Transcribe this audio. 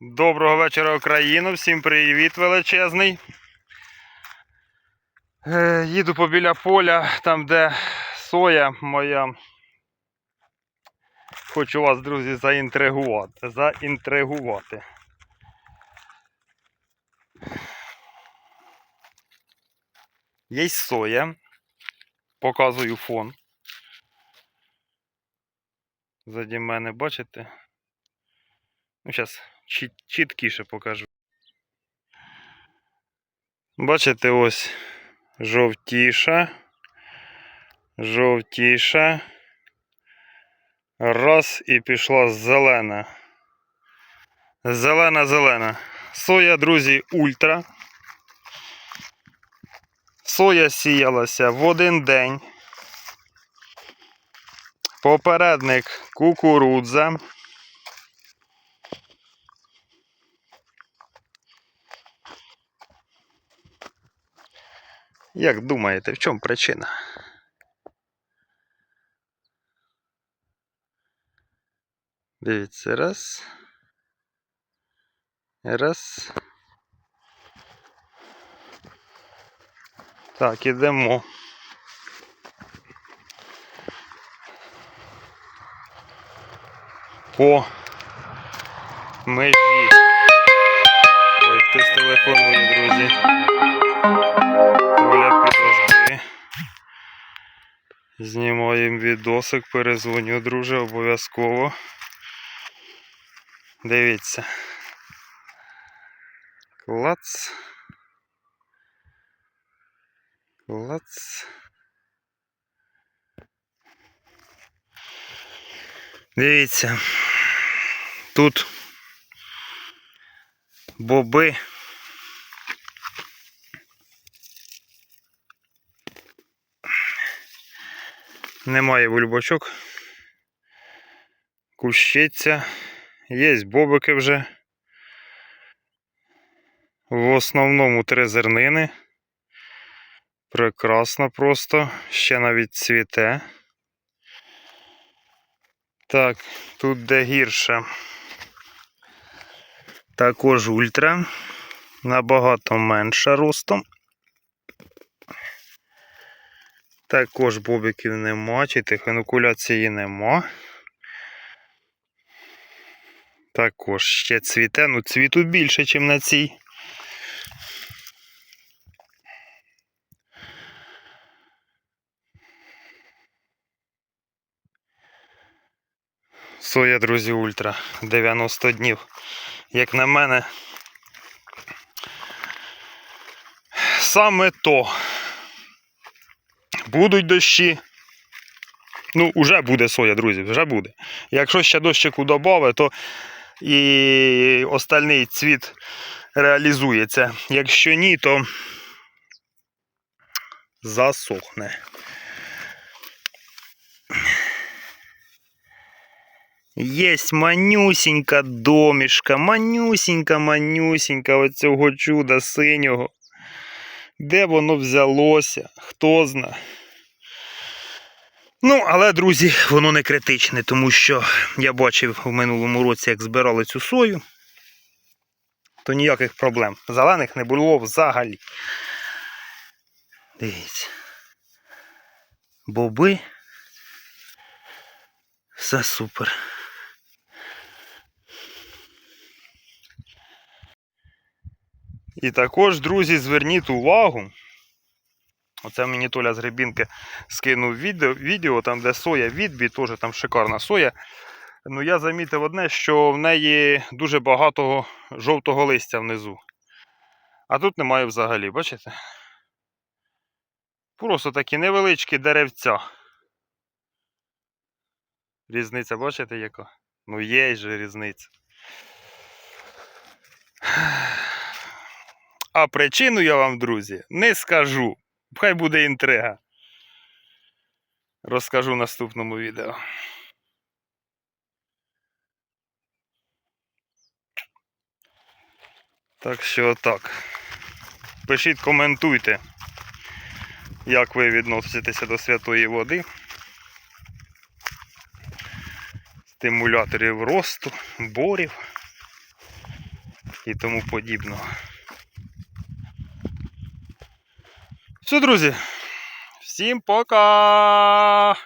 Доброго вечора, Україно! Всім привіт величезний. Е, їду побіля поля, там де соя моя. Хочу вас, друзі, заінтригувати. Заінтригувати. Є соя. Показую фон. Заді мене, бачите? Ну, зараз чіткіше покажу. Бачите, ось жовтіша, жовтіша. Раз і пішла зелена. Зелена, зелена. Соя, друзі, ультра. Соя сіялася в один день. Попередник кукурудза. Як думаєте, в чому причина? Дивіться, раз. Раз. Так, ідемо. По межі. Ой, хтось телефонує, друзі. Знімаємо відосик, перезвоню, друже, обов'язково. Дивіться. Клац. Клац. Дивіться. Тут боби. Немає бульбачок. Кущиця. Є бобики вже. В основному три зернини. Прекрасно просто. Ще навіть цвіте. Так, тут де гірше. Також ультра. Набагато менша ростом. Також бобиків нема, чи тихонокуляції нема. Також ще цвіте, ну цвіту більше, ніж на цій. Соя, друзі, ультра 90 днів. Як на мене, саме то. Будуть дощі. Ну, вже буде соя, друзі, вже буде. Якщо ще дощику додати, то і остальний цвіт реалізується. Якщо ні, то засохне. Єсть манюсінька домішка, манюсінька, манюсінька оцього чуда синього. Де воно взялося? Хто зна. Ну, але, друзі, воно не критичне, тому що я бачив в минулому році, як збирали цю сою, то ніяких проблем. Зелених не було взагалі. Дивіться. Боби. Все супер. І також, друзі, зверніть увагу. Оце мені Толя з Гребінки скинув відео, відео там, де соя відбій, теж там шикарна соя. Ну, я замітив одне, що в неї дуже багато жовтого листя внизу. А тут немає взагалі, бачите? Просто такі невеличкі деревця. Різниця, бачите, яка? Ну є же різниця. А причину я вам, друзі, не скажу. Хай буде інтрига. Розкажу в наступному відео. Так що отак. Пишіть, коментуйте, як ви відноситеся до святої води. Стимуляторів росту, борів. і тому подібного. Все, друзі. Всім пока!